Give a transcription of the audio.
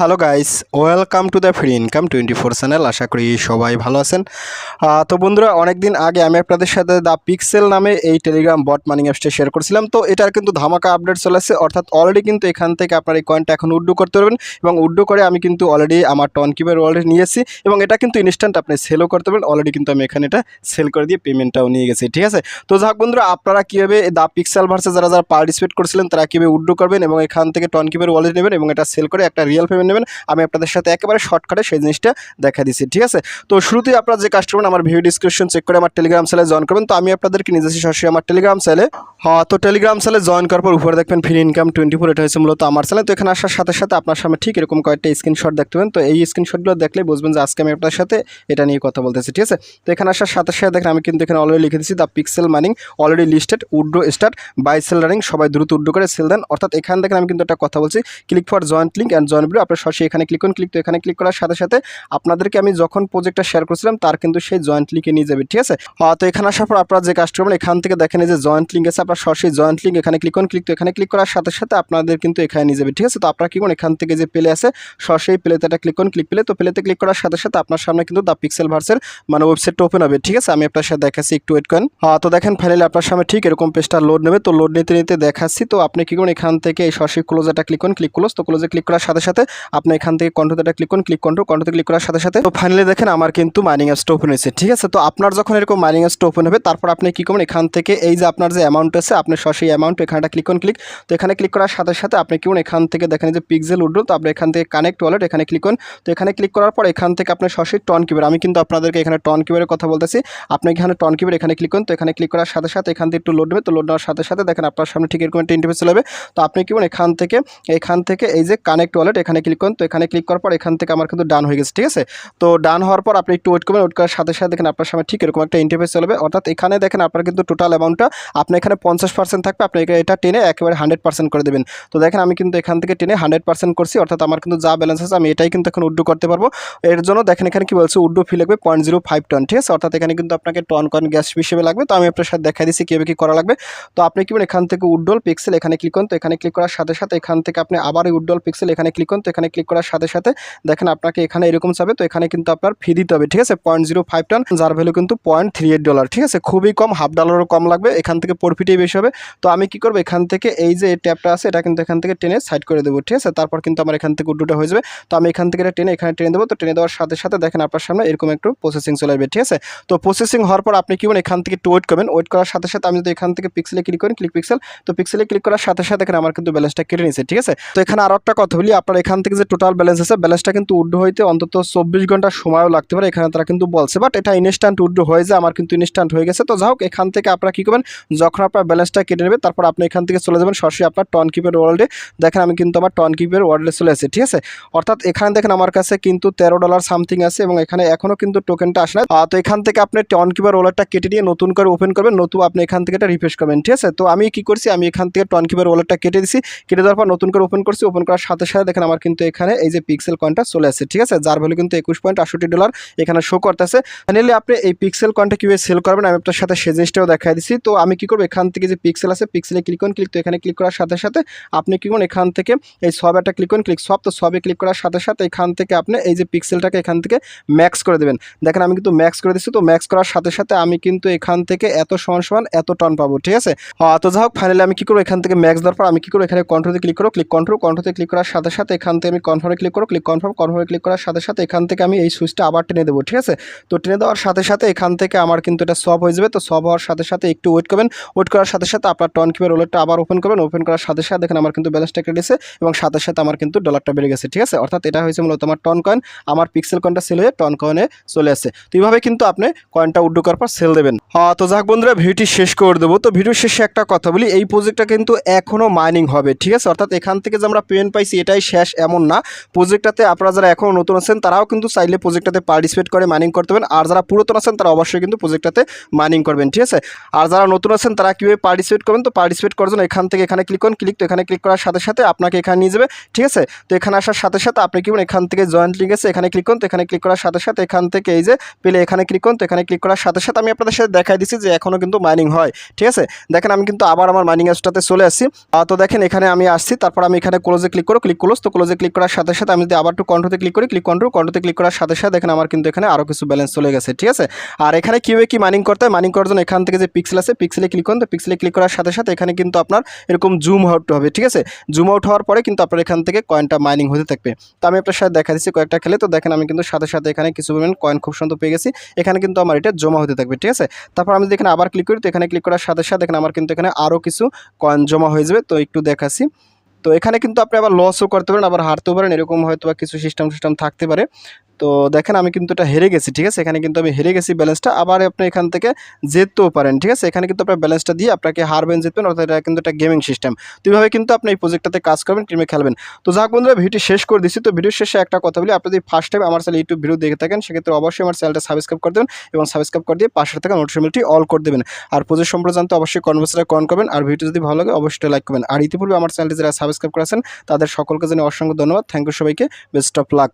Hello guys, welcome to the free income twenty four channel. আশা করি সবাই ভালো আছেন। তো বন্ধুরা অনেক দিন আগে আমি আপনাদের সাথে দ্য পিক্সেল নামে এই টেলিগ্রাম বট মানি অ্যাপসটা শেয়ার করছিলাম। তো এটার কিন্তু ধামাকা আপডেট চলে আসছে। অর্থাৎ অলরেডি কিন্তু এখান থেকে আপনার এই কয়েনটা এখন উড্ডু করতে পারবেন এবং উড্ডু করে আমি কিন্তু অলরেডি আমার টন কিপের ওয়ালেট নিয়েছি এবং এটা কিন্তু ইনস্ট্যান্ট আপনি সেলও করতে পারেন অলরেডি কিন্তু আমি এখানে এটা সেল করে দিয়ে পেমেন্টটাও নিয়ে গেছি, ঠিক আছে? তো যাক বন্ধুরা, আপনারা কীভাবে দ্য পিক্সেল ভার্সে যারা যারা পার্টিসিপেট করছিলেন, তারা কীভাবে উড্ডু করবেন এবং এখান থেকে টন কিপের ওয়ালেট নেবেন এবং এটা সেল করে একটা রিয়েল পেমেন্ট নেবেন। আমি আপনাদের সাথে একেবারে শর্টকাটে সেই জিনিসটা দেখা দিচ্ছি ঠিক আছে? তো শুরুতেই আপনারা যে কাস্টমার আমার ভিডিও ডিসক্রিপশন চেক করে আমার টেলিগ্রাম সেলে জয়েন করবেন। তো আমি আপনাদেরকে নিজেছি সরাসরি আমার টেলিগ্রাম সেলে হ্যাঁ তো টেলিগ্রাম সেলে জয়েন করার পর উপরে দেখবেন ফ্রি ইনকাম টোয়েন্টি ফোর এটা হচ্ছে মূলত আমার চ্যানেল তো এখানে আসার সাথে সাথে আপনার সামনে ঠিক এরকম কয়েকটা স্ক্রিনশট দেখতে পাবেন। তো এই স্ক্রিনশটগুলো দেখলে বুঝবেন যে আজকে আমি আপনার সাথে এটা নিয়ে কথা বলতেছি, ঠিক আছে? তো এখানে আসার সাথে সাথে দেখেন, আমি কিন্তু এখানে অলরেডি লিখে দিচ্ছি the pixel mining already listed withdraw start buy sell running সবাই দ্রুত উড্রো করে সেল দেন। অর্থাৎ এখান থেকে আমি কিন্তু একটা কথা বলছি click for joint link and joint video আপনার সরাসরি এখানে ক্লিক করুন ক্লিক তো এখানে ক্লিক করার সাথে সাথে আপনাদেরকে আমি যখন প্রজেক্টটা শেয়ার করছিলাম, তার কিন্তু সেই জয়েন্ট লিঙ্কে নিয়ে যাবে, ঠিক আছে? তো এখানে আসার পর আপনারা যে কাজটা করবেন, এখান থেকে দেখেন যে জয়েন্ট লিঙ্ক আছে, আপনার সরাসরি জয়েন্ট লিঙ্ক এখানে ক্লিক করুন ক্লিক তো এখানে ক্লিক করার সাথে সাথে আপনাদের কিন্তু এখানে নিয়ে যাবে, ঠিক আছে? তো আপনারা কি করুন এখান থেকে যে প্লে আছে, সরাসরি প্লেতে একটা ক্লিক করুন ক্লিক প্লে তো প্লেতে ক্লিক করার সাথে সাথে আপনার সামনে কিন্তু দ্য পিক্সেল ভার্সের মানে ওয়েবসাইটটা ওপেন হবে, ঠিক আছে? আমি আপনার সাথে দেখাচ্ছি, একটু ওয়েট করেন। তো দেখেন ফাইনালি আপনার সামনে ঠিক এরকম পেজটা লোড নেবে, তো লোড নিতে নিতে দেখাচ্ছি, তো আপনি কি করুন এখান থেকে এই সরাসরি ক্লোজারটা ক্লিক করুন ক্লিক ক্লোজ তো ক্লোজে ক্লিক করার সাথে সাথে আপনি এখান থেকে কন্ট্রোলটা ক্লিক করুন ক্লিক কন্ট্রোল কন্ট্রোতে ক্লিক করার সাথে সাথে তো ফাইনালি দেখেন আমার কিন্তু মাইনিং অ্যাপসটা ওপেন হয়েছে, ঠিক আছে? তো আপনার যখন এরকম মাইনিং অ্যাপসটা ওপেন হবে, তারপর আপনি কি করবেন? এখান থেকে এই যে আপনার যে অ্যামাউন্ট আছে, আপনি সরাসরি অ্যামাউন্ট এখানটা ক্লিক করুন ক্লিক তো এখানে ক্লিক করার সাথে সাথে আপনি কি এখান থেকে দেখেন যে পিক্সেল উড্রো তো আপনি এখান থেকে কানেক্ট ওয়ালেট এখানে ক্লিক করুন, তো এখানে ক্লিক করার পর এখান থেকে আপনি সরাসরি টন কিবার আমি কিন্তু আপনাদেরকে এখানে টন কিবারের কথা বলতেছি, আপনি এখানে টন কিবার এখানে ক্লিক করুন, তো এখানে ক্লিক করার সাথে সাথে এখান থেকে একটু লোড নেবে, তো লোড নেওয়ার সাথে সাথে দেখেন আপনার সামনে ঠিক এরকম একটা ইন্টারফেস চলে তো আপনি কি এখান থেকে এখান থেকে এই যে কানেক্ট ওয়ালেট এখানে ক্লিক করুন। তো এখানে ক্লিক করার পর এখান থেকে আমার কিন্তু ডান হয়ে গেছে, ঠিক আছে? তো ডান হওয়ার পর আপনি একটু ওয়েট করবেন। ওয়েট করার সাথে সাথে দেখেন আপনার সামনে ঠিক এরকম একটা ইন্টারফেস চলবে অর্থাৎ এখানে দেখেন আপনার কিন্তু টোটাল অ্যামাউন্টটা আপনি এখানে পঞ্চাশ পার্সেন্ট থাকবে। আপনি এটা টেনে একেবারে হান্ড্রেড পার্সেন্ট করে দেবেন। তো দেখেন আমি কিন্তু এখান থেকে টেনে হান্ড্রেড পার্সেন্ট করছি। অর্থাৎ আমার কিন্তু যা ব্যালেন্স আছে আমি এটাই কিন্তু এখন উড্ডু করতে পারব। এর জন্য দেখেন এখানে কি বলছে? উড্ডু ফি লাগবে পয়েন্ট জিরো ফাইভ টন ঠিক আছে? অর্থাৎ এখানে কিন্তু আপনাকে টন কয়েন গ্যাস হিসেবে লাগবে। তো আমি আপনার সাথে দেখা দিচ্ছি কীভাবে কী করা লাগবে। তো আপনি কি এখান থেকে উড্ডল পিক্সেল এখানে ক্লিক করুন। তো এখানে ক্লিক করার সাথে সাথে এখান থেকে আপনি আবার উড্ডল পিক্সেল এখানে ক্লিক করুন। তো এখানে ক্লিক করার সাথে সাথে দেখেন আপনাকে এখানে এরকম যাবে তো এখানে কিন্তু আপনার ফি দিতে হবে, ঠিক আছে? পয়েন্ট জিরো ফাইভ টন যার ভ্যালু কিন্তু পয়েন্ট থ্রি এইট ডলার ঠিক আছে? খুবই কম হাফ ডলারও কম লাগবে, এখান থেকে প্রফিটই বেশি হবে। তো আমি কি করব? এখান থেকে এই যে ট্যাপটা আছে, এটা কিন্তু এখান থেকে টেনে সাইড করে দেবো, ঠিক আছে? তারপর কিন্তু আমার এখান থেকে উড্ডুটা হয়ে যাবে। তো আমি এখান থেকে এটা টেনে এখানে টেনে দেবো, তো টেনে দেওয়ার সাথে সাথে দেখেন আপনার সামনে এরকম একটু প্রসেসিং চলে আসবে, ঠিক আছে? তো প্রসেসিং হওয়ার পর আপনি কি করবেন? এখান থেকে একটু ওয়েট করবেন। ওয়েট করার সাথে সাথে আমি যদি এখান থেকে পিক্সেলে ক্লিক করি ক্লিক পিক্সেল তো পিক্সেলে ক্লিক করার সাথে সাথে দেখেন আমার কিন্তু ব্যালেন্সটা কেটে নিয়েছে, ঠিক আছে? তো এখানে আরও একটা কথা বলি, আপনার এখান থেকে যে টোটাল ব্যালেন্স আছে ব্যালেন্সটা কিন্তু উড্ডো হইতে অন্তত চব্বিশ ঘণ্টা সময়ও লাগতে পারে, এখানে তারা কিন্তু বলছে। বাট এটা ইনস্ট্যান্ট উড্ডো হয়ে যায়, আমার কিন্তু ইনস্ট্যান্ট হয়ে গেছে। তো যাই হোক, এখান থেকে আপনারা কী করবেন, যখন আপনার ব্যালেন্সটা কেটে নেবে তারপর আপনি এখান থেকে চলে যাবেন, সরাসরি আপনার টন কিপের ওয়ার্ল্ডে দেখেন, আমি কিন্তু আমার টন কিপের ওয়ার্ল্ডে চলে আসে ঠিক আছে? অর্থাৎ এখানে দেখেন, আমার কাছে কিন্তু তেরো ডলার সামথিং আছে এবং এখানে এখনও কিন্তু টোকেনটা আসে না তো এখান থেকে আপনি টন কিপার ওয়ালেটটা কেটে নিয়ে নতুন করে ওপেন করবেন নতুন আপনি এখান থেকে এটা রিফ্রেশ করবেন, ঠিক আছে? তো আমি কি করছি, আমি এখান থেকে টন কিপার ওয়ালেটটা কেটে দিছি। কেটে দেওয়ার পর নতুন করে ওপেন করছি ওপেন করার সাথে সাথে দেখেন, আমার কিন্তু এখানে এই যে পিক্সেল কয়েনটা চলে আসছে, ঠিক আছে? যার ভ্যালু কিন্তু একুশ পয়েন্ট আটষট্টি ডলার এখানে শো করতেছে। ফাইনালি আপনি এই পিক্সেল কয়েনটা কীভাবে সেল করবেন? আমি আপনার সাথে সে জিনিসটাও দেখাই দিচ্ছি তো আমি কি করব? এখান থেকে যে পিক্সেল আছে পিক্সেলে ক্লিক করুন ক্লিক তো এখানে ক্লিক করার সাথে সাথে আপনি কি করুন এখান থেকে এই সব একটা ক্লিক করুন ক্লিক সব তো সবে ক্লিক করার সাথে সাথে এখান থেকে আপনি এই যে পিক্সেলটাকে এখান থেকে ম্যাক্স করে দেবেন। দেখেন, আমি কিন্তু ম্যাক্স করে দিচ্ছি তো ম্যাক্স করার সাথে সাথে আমি কিন্তু এখান থেকে এত সমান সমান এত টন পাবো, ঠিক আছে? তো যাই হোক ফাইনালি আমি কি করব? এখান থেকে ম্যাক্স দেওয়ার পর আমি কি করব? এখানে কন্ট্রোলে ক্লিক করো ক্লিক কন্ট্রোল কন্ট্রোলে ক্লিক করার সাথে সাথে এখান থেকে আমি কনফার্মে ক্লিক করো ক্লিক কনফার্ম কনফার্মে ক্লিক করার সাথে সাথে এখান থেকে আমি এই সুইচটা আবার টেনে দেবো, ঠিক আছে? তো টেনে দেওয়ার সাথে সাথে এখান থেকে আমার কিন্তু এটা সব হয়ে যাবে, তো সব হওয়ার সাথে সাথে একটু ওয়েট করবেন ওয়েট করার সাথে সাথে আপনার টন কিপের ওলেটটা আবার ওপেন করবেন ওপেন করার সাথে সাথে দেখেন আমার কিন্তু ব্যালেন্সটা কেটেছে এবং সাথে সাথে আমার কিন্তু ডলারটা বেড়ে গেছে, ঠিক আছে? অর্থাৎ এটা হয়েছে মূলত আমার টন কয়েন আমার পিক্সেল কয়েনটা সেল হয়ে টন কয়েনে চলে আসে তো এইভাবে কিন্তু আপনি কয়েনটা উড্ডু করার পর সেল দেবেন। হ্যাঁ তো যাক বন্ধুরা, ভিডিওটি শেষ করে দেবো। তো ভিডিও শেষে একটা কথা বলি, এই প্রজেক্টটা কিন্তু এখনও মাইনিং হবে, ঠিক আছে? অর্থাৎ এখান থেকে যে আমরা পেমেন্ট পাইছি, এটাই শেষ, এমন না। প্রজেক্টটাতে আপনারা যারা এখনও নতুন আছেন তারাও কিন্তু চাইলে প্রজেক্টটাতে পার্টিসিপেট করে মাইনিং করতে পারেন আর যারা পুরাতন আছেন তারা অবশ্যই কিন্তু প্রজেক্টটাতে মাইনিং করবেন ঠিক আছে? আর যারা নতুন আছেন তারা কীভাবে পার্টিসিপেট করবেন? তো পার্টিসিপেট করার জন্য এখান থেকে এখানে ক্লিক করুন। ক্লিক তো এখানে ক্লিক করার সাথে সাথে আপনাকে এখানে নিয়ে যাবে ঠিক আছে? তো এখানে আসার সাথে সাথে আপনি কি করুন এখান থেকে জয়েন্ট লিঙ্ক আছে এখানে ক্লিক করুন। তো এখানে ক্লিক করার সাথে সাথে এখান থেকে এই যে পেলে এখানে ক্লিক করুন। তো এখানে ক্লিক করার সাথে সাথে আমি আপনাদের সাথে দেখাই দিচ্ছি যে এখনও কিন্তু মাইনিং হয় ঠিক আছে? দেখেন আমি কিন্তু আবার আমার মাইনিং অ্যাপসটাতে চলে আহ, তো দেখেন এখানে আমি আসছি তারপর আমি এখানে ক্লোজে ক্লিক করো। ক্লিক ক্লোজ তো ক্লোজে ক্লিক ক্লিক করার সাথে সাথে আমি যদি আবার একটু কন্ট্রোতে ক্লিক করি ক্লিক কন্ট্রো কন্ট্রোতে ক্লিক করার সাথে সাথে দেখেন আমার কিন্তু এখানে আরও কিছু ব্যালেন্স চলে গেছে, ঠিক আছে? আর এখানে কীভাবে কি মাইনিং করতে হয়? মাইনিং করার জন্য এখান থেকে যে পিক্সেল আছে পিক্সেলে ক্লিক করুন। তো পিক্সেলে ক্লিক করার সাথে সাথে এখানে কিন্তু আপনার এরকম জুম আউট হবে, ঠিক আছে? জুম আউট হওয়ার পরে কিন্তু আপনার এখান থেকে কয়েনটা মাইনিং হতে থাকবে। তো আমি আপনার সাথে দেখা দিচ্ছি কয়েকটা খেলে। তো দেখেন আমি কিন্তু সাথে সাথে এখানে কিছু পরিমাণ কয়েন খুব সুন্দর পেয়ে গেছি। এখানে কিন্তু আমার এটা জমা হতে থাকবে, ঠিক আছে? তারপর আমি যদি এখানে আবার ক্লিক করি, তো এখানে ক্লিক করার সাথে সাথে এখানে আমার কিন্তু এখানে আরও কিছু কয়েন জমা হয়ে যাবে। তো একটু দেখাচ্ছি। তো এখানে কিন্তু আপনি আবার লসও করতে পারেন, আবার হারতেও পারেন, এরকম হয়তো বা কিছু সিস্টেম সিস্টেম থাকতে পারে। তো দেখেন আমি কিন্তু এটা হেরে গেছি, ঠিক আছে? এখানে কিন্তু আমি হেরে গেছি ব্যালেন্সটা আবার আপনি এখান থেকে যেতেও পারেন, ঠিক আছে? এখানে কিন্তু আপনার ব্যালেন্সটা দিয়ে আপনাকে হারবেন জিতবেন, অর্থাৎ এটা কিন্তু একটা গেমিং সিস্টেম তো এইভাবে কিন্তু আপনি এই প্রজেক্টটাতে কাজ করবেন টিমে খেলবেন। তো যাক বন্ধুরা ভিডিও শেষ করে দিচ্ছি তো ভিডিও শেষে একটা কথা বলি, আপনি যদি ফার্স্ট টাইম আমার চ্যানেল ইউটিউব ভিডিও দেখে থাকেন, সেক্ষেত্রে অবশ্যই আমার চ্যানেলটা সাবস্ক্রাইব করে দেবেন এবং সাবস্ক্রাইব করে দিয়ে পাশে থাকা নোটিফিকেশনটি অল করে দেবেন। আর প্রজেক্ট সম্পর্কে জানতে অবশ্যই কনভার্সটা কন করবেন, আর ভিডিও যদি ভালো লাগে, অবশ্যই লাইক করবেন। আর ইতিপূর্বে আমার চ্যানেলটি যারা সাবস্ক্রাইব করেছেন, তাদের সকলকে জানিয়ে অসংখ্য ধন্যবাদ। থ্যাংক ইউ সবাইকে। Best of luck